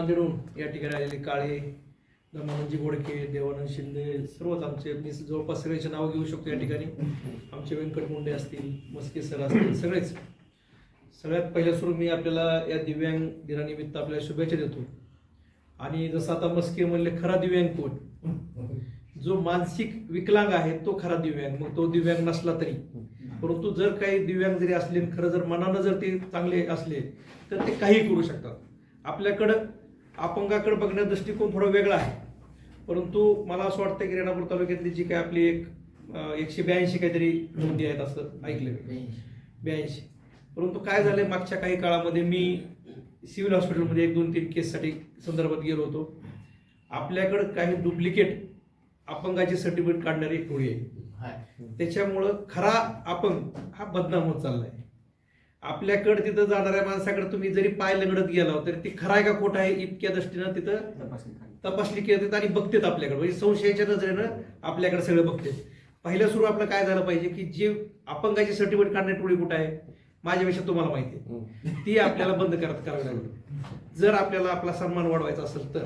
नांदेडहून या ठिकाणी आलेले काळे दमानंदजी घोडके देवानंद शिंदे सर्वच आमचे मी जवळपास सगळ्याचे नाव घेऊ शकतो या ठिकाणी. आमचे व्यंकट मुंडे असतील मस्के सर असतील सगळेच. सगळ्यात पहिल्या सुरू मी आपल्याला या दिव्यांग दिनानिमित्त आपल्याला शुभेच्छा देतो. आणि जसं आता मस्के म्हणले खरा दिव्यांग कोण? जो मानसिक विकलांग आहे तो खरा दिव्यांग. मग तो दिव्यांग नसला तरी. परंतु जर काही दिव्यांग जरी असले आणि खरं जर मनानं जर ते चांगले असले तर ते काही करू शकतात. आपल्याकडं अपंगाकडे बघण्याचा दृष्टिकोन थोडा वेगळा आहे. परंतु मला असं वाटतं की रेणापूर तालुक्यातली जी काय आपली एक एकशे ब्याऐंशी काहीतरी नोंदी आहेत असं ऐकलं ब्याऐंशी. परंतु काय झालंय मागच्या काही काळामध्ये मी सिव्हिल हॉस्पिटलमध्ये एक दोन तीन केससाठी संदर्भात गेलो होतो. आपल्याकडं काही डुप्लिकेट अपंगाची सर्टिफिकेट काढणारी टोळी आहे. त्याच्यामुळं खरा अपंग हा बदनाम होत चाललाय. आपल्याकडे तिथं जाणाऱ्या माणसाकडे तुम्ही जरी पाय लंगडत गेला तरी ती खरा आहे का खोटा आहे इतक्या दृष्टीनं तिथं तपासणी केली आणि बघतेत आपल्याकडे. म्हणजे संशयाच्या नजरेनं आपल्याकडे सगळं बघते पहिलं सुरू आपलं काय झालं पाहिजे की जे अपंगाची सर्टिफिकेट काढण्याची टोळी कुठं आहे माझ्यापेक्षा तुम्हाला माहिती आहे. ती आपल्याला बंद करत करावी लागेल. जर आपल्याला आपला सन्मान वाढवायचा असेल तर.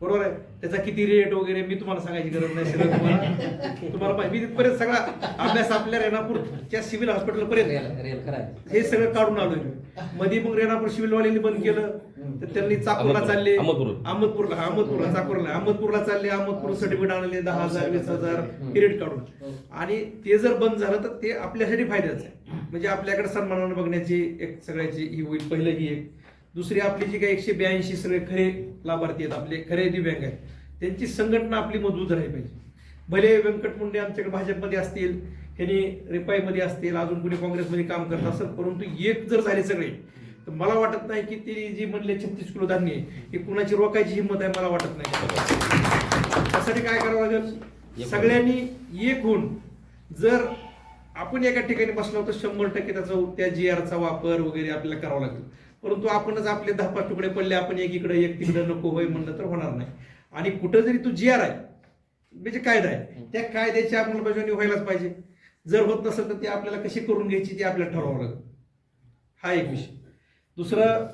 बरोबर आहे? त्याचा किती रेट वगैरे मी तुम्हाला सांगायची गरज नाही सगळं तुम्हाला तुम्हाला मी तिथपर्यंत सगळा अभ्यास आपल्या रेणापूरच्या सिव्हिल हॉस्पिटल पर्यंत हे सगळं काढून आलोयमध्ये मग रेणापूर सिव्हिलवाल्यांनी बंद केलं. तर त्यांनी चाकूरला चालले. अहमदपूर. अहमदपूरला अहमदपूरला चाकूरला. अहमदपूरला चालले. अहमदपूर सर्टिफिकेट आणले दहा हजार वीस हजार पिरियड काढून. आणि ते जर बंद झालं तर ते आपल्यासाठी फायद्याचं आहे. म्हणजे आपल्याकडे सन्मानानं बघण्याची एक सगळ्याची ही होईल. पहिलं ही एक. दुसरी आपली जी काही एकशे ब्याऐंशी सगळे खरे लाभार्थी आहेत आपले खरे दिव्यांग आहेत त्यांची संघटना आपली मजबूत राहिली पाहिजे. भले व्यंकट मुंडे आमच्याकडे भाजपमध्ये असतील ह्यांनी रिपाईमध्ये असतील अजून कुणी काँग्रेसमध्ये काम करत असेल परंतु एक जर झाले सगळे तर मला वाटत नाही की ते जी म्हणले छत्तीस किलो धान्य आहे, कुणाची रोखायची हिंमत आहे मला वाटत नाही. त्यासाठी काय करावं लागेल? सगळ्यांनी एक होऊन जर आपण एका ठिकाणी बसलो तर शंभर टक्के त्याचा त्या जी आरचा वापर वगैरे आपल्याला करावा लागेल. परंतु आपणच आपले दहा पाच तुकडे पडले आपण एक इकडे एक तिकडे नको होय म्हणलं तर होणार नाही. आणि कुठं जरी तू जी आर आहे म्हणजे कायदा आहे त्या कायद्याची अंमलबजावणी व्हायलाच पाहिजे. जर होत नसेल तर ती आपल्याला कशी करून घ्यायची ती आपल्याला ठरवावं लागेल. हा एक विषय. दुसरं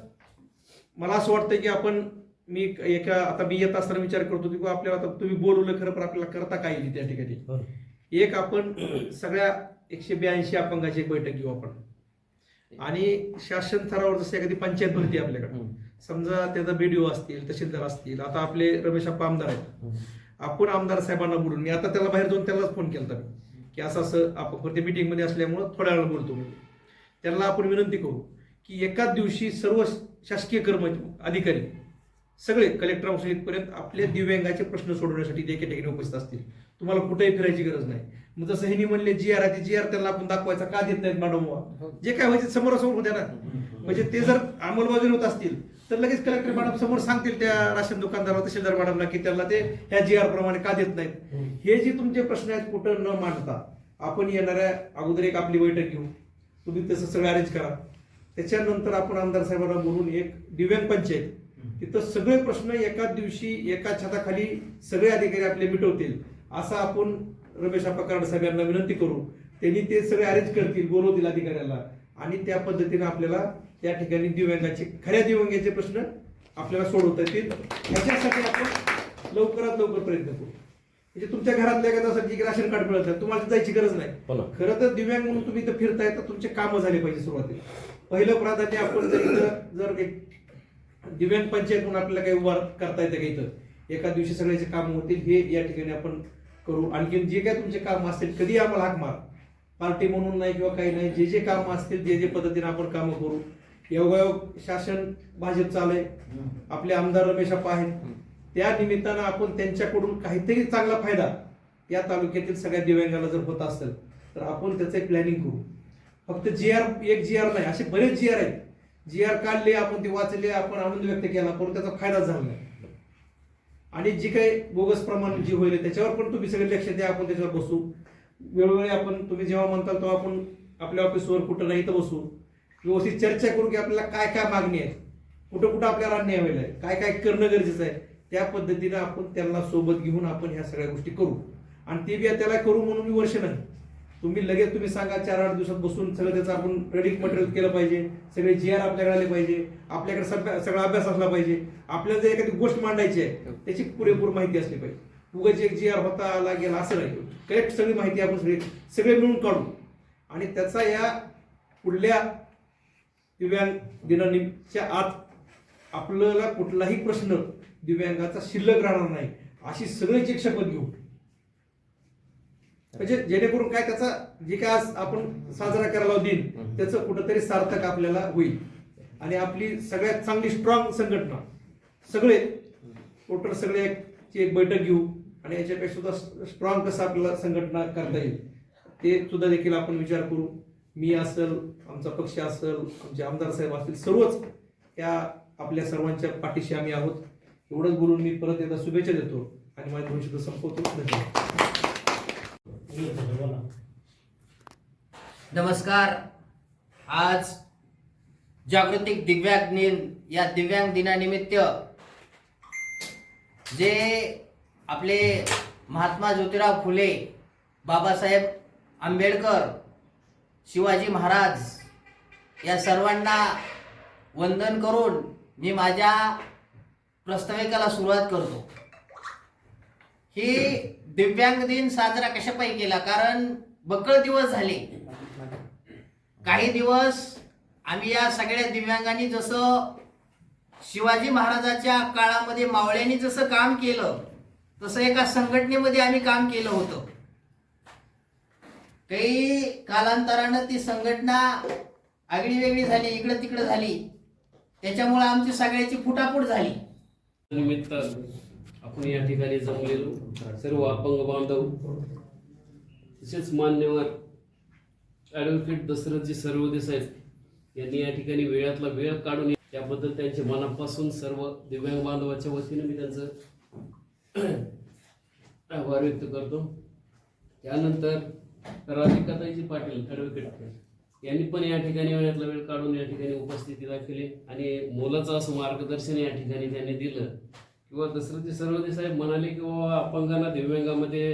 मला असं वाटतं की आपण मी एका आता मी येत असताना विचार करतो की आपल्याला आता तुम्ही बोलवलं खरं पण आपल्याला करता काय येईल त्या ठिकाणी? एक आपण सगळ्या एकशे ब्याऐंशी अपंगाची एक बैठक घेऊ आपण. आणि शासन थरावर जसं एखादी पंचायत भरती आपल्याकडे. समजा त्याचा बीडीओ असतील तहसीलदार असतील आता आपले रमेश अप्पा आमदार आहेत. आपण आमदार साहेबांना बोलून मी आता त्याला बाहेर जाऊन त्यालाच फोन केला की असं असं आपण ते मीटिंगमध्ये असल्यामुळं थोड्या वेळा बोलतो मी. त्यांना आपण विनंती करू की एकाच दिवशी सर्व शासकीय कर्मचारी अधिकारी सगळे कलेक्टर इथपर्यंत आपल्या दिव्यांगाचे प्रश्न सोडवण्यासाठी एका ठिकाणी उपस्थित असतील तुम्हाला कुठेही फिरायची गरज नाही. मग जसं ह्यांनी म्हणले जी आर आहे जी आर त्यांना आपण दाखवायचा का देत नाहीत मॅडम जे काय व्हायचे समोरासमोर होत्या ना. म्हणजे ते जर अंमलबजावणी होत असतील तर लगेच कलेक्टर मॅडम समोर सांगतील त्या राशन दुकानदाराला तहसीलदार मॅडमला की त्यांना ते ह्या जी आर प्रमाणे का देत नाहीत. हे. जे तुमचे प्रश्न आहेत कुठं न मांडता आपण येणाऱ्या अगोदर एक आपली बैठक घेऊ. तुम्ही तसं सगळं अरेंज करा. त्याच्यानंतर आपण आमदार साहेबांना बोलून एक दिव्यांग पंचायत तिथं सगळे प्रश्न एकाच दिवशी एका छताखाली सगळे अधिकारी आपले मिटवतील. असं आपण रमेश आप्पा कराड साहेब यांना विनंती करू. त्यांनी ते सगळे अरेंज करतील बोलवतील अधिकाऱ्याला. आणि त्या पद्धतीने आपल्याला त्या ठिकाणी दिव्यांगाचे खऱ्या दिव्यांगाचे प्रश्न आपल्याला सोडवता येतील. ह्याच्यासाठी आपण लवकरात लवकर प्रयत्न करू. म्हणजे तुमच्या घरातल्या एखाद्यासाठी राशन कार्ड मिळत नाही तुम्हाला जायची गरज नाही. हो. खरं तर दिव्यांग म्हणून तुम्ही इथं फिरताय तर तुमचे कामं झाले पाहिजे सुरुवातीला. पहिलं प्राधान्य आपण जर इथं जर दिव्यांग पंचायत म्हणून आपल्याला काही उभार करता येतं का इथं? एका दिवशी सगळ्याचे काम होतील हे या ठिकाणी आपण करू आणखीन जे काय तुमचे काम असतील कधी आम्हाला हाक मार. पार्टी म्हणून नाही किंवा काही नाही जे जे काम असतील जे जे पद्धतीने आपण कामं करू. योगायोग शासन भाजप चालय आपले आमदार रमेश आहेत. त्या निमित्तानं आपण त्यांच्याकडून काहीतरी चांगला फायदा या तालुक्यातील सगळ्या दिव्यांगाला जर होत असेल तर आपण त्याचं एक प्लॅनिंग करू. फक्त जी आर एक जी आर नाही असे बरेच जी आर आहेत. जी आर काढले आपण ते वाचले आपण आनंद व्यक्त केला परंतु त्याचा फायदा झाला नाही. आणि जी काही बोगस प्रमाण जी होईल त्याच्यावर पण तुम्ही सगळे लक्ष द्या आपण त्याच्यावर बसू. वेळोवेळी आपण तुम्ही जेव्हा म्हणताल तेव्हा आपण आपल्या ऑफिसवर कुठं नाही तर बसू. व्यवस्थित चर्चा करू की आपल्याला काय काय मागणी आहे. कुठं कुठं आपल्याला अन्याय व्हायला आहे. काय काय करणं गरजेचं आहे. त्या पद्धतीनं आपण त्यांना सोबत घेऊन आपण ह्या सगळ्या गोष्टी करू. आणि ते बी त्याला करू म्हणून मी वर्ष नाही. तुम्ही लगेच तुम्ही सांगा चार आठ दिवसात बसून सगळं त्याचं आपण रेडी मटेरियल केलं पाहिजे. सगळे जी आर आपल्याकडे आले पाहिजे. आपल्याकडे सगळा सगळा अभ्यास असला पाहिजे. आपल्याला जर एखादी गोष्ट मांडायची आहे त्याची पुरेपूर माहिती असली पाहिजे. उगाच एक जी आर होता आला गेला असं नाही. करेक्ट सगळी माहिती आपण सगळी सगळे मिळून काढू. आणि त्याचा या पुढल्या दिव्यांग दिनानिमित्तच्या आत आपल्याला कुठलाही प्रश्न दिव्यांगाचा शिल्लक राहणार नाही. अशी सगळीच एक शपथ घेऊ. म्हणजे जेणेकरून काय त्याचा जे काय आज आपण साजरा करायला दिन त्याचं कुठंतरी सार्थक आपल्याला होईल. आणि आपली सगळ्यात चांगली स्ट्रॉंग संघटना सगळे टोटल सगळे एक- बैठक घेऊ आणि याच्यापेक्षा सुद्धा स्ट्रॉंग कसं आपल्याला संघटना करता येईल ते सुद्धा देखील आपण विचार करू. मी असेल आमचा पक्ष असेल आमचे आमदार साहेब असतील सर्वच त्या आपल्या सर्वांच्या पाठीशी आम्ही आहोत. एवढंच बोलून मी परत एकदा शुभेच्छा देतो आणि माझ्या शब्द संपवतो. धन्यवाद. नमस्कार. आज जागतिक दिव्यांग दिन या दिव्यांग दिनानिमित्त जे आपले महात्मा ज्योतिराव फुले बाबासाहेब आंबेडकर शिवाजी महाराज या सर्वांना वंदन करून मी माझ्या प्रस्ताविकाला सुरुवात करतो. ही दिव्यांग दिन साजरा कशापायी केला? कारण बकळ दिवस झाले. काही दिवस आम्ही या सगळ्या दिव्यांगांनी जसं शिवाजी महाराजाच्या काळामध्ये मावळ्यांनी जसं काम केलं तसं एका संघटनेमध्ये आम्ही काम केलं होतं. काही कालांतरानं ती संघटना आगळी वेगळी झाली इकडं तिकडं झाली. त्याच्यामुळे आमची सगळ्याची फुटाफूट झाली. निमित्त आपण या ठिकाणी जमलेलो. सर्व अपंग बांधव. तसेच मान्यवर ॲडव्होकेट दशरथजी सर्वदे साहेब यांनी या ठिकाणी वेळातला वेळ काढून त्याबद्दल त्यांचे मनापासून सर्व दिव्यांग बांधवाच्या वतीने मी त्यांचं आभार व्यक्त करतो. त्यानंतर राधिकाताईजी पाटील ॲडव्होकेट यांनी पण या ठिकाणी वेळातला वेळ काढून या ठिकाणी उपस्थिती दाखवली आणि मोलाचं असं मार्गदर्शन या ठिकाणी त्यांनी दिलं. किंवा दसरथजी सर्वदे साहेब म्हणाले की बाबा अपंगांना दिव्यांगामध्ये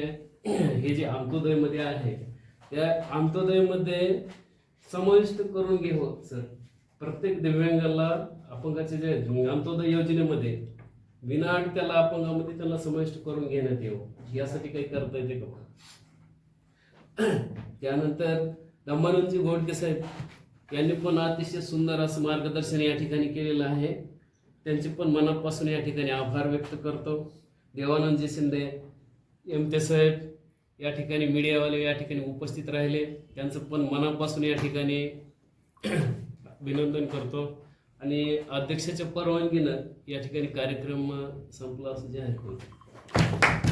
हे जे अंत्योदयमध्ये आहे त्या अंत्योदयमध्ये समाविष्ट करून घेऊ सर. प्रत्येक दिव्यांगाला अपंगाचे जे अंत्योदय योजनेमध्ये विनाअट त्याला अपंगामध्ये त्याला समाविष्ट करून घेण्यात येऊ यासाठी काही करता येते का त्यानंतर दंबानंदजी घोडके साहेब यांनी पण अतिशय सुंदर असं मार्गदर्शन या ठिकाणी केलेलं आहे. त्यांचे पण मनापासून या ठिकाणी आभार व्यक्त करतो. देवानंदजी शिंदे एम ते साहेब या ठिकाणी मीडियावाले या ठिकाणी उपस्थित राहिले. त्यांचं पण मनापासून या ठिकाणी अभिनंदन करतो. आणि अध्यक्षाच्या परवानगीनं या ठिकाणी कार्यक्रम संपला असं जाहीर करतो.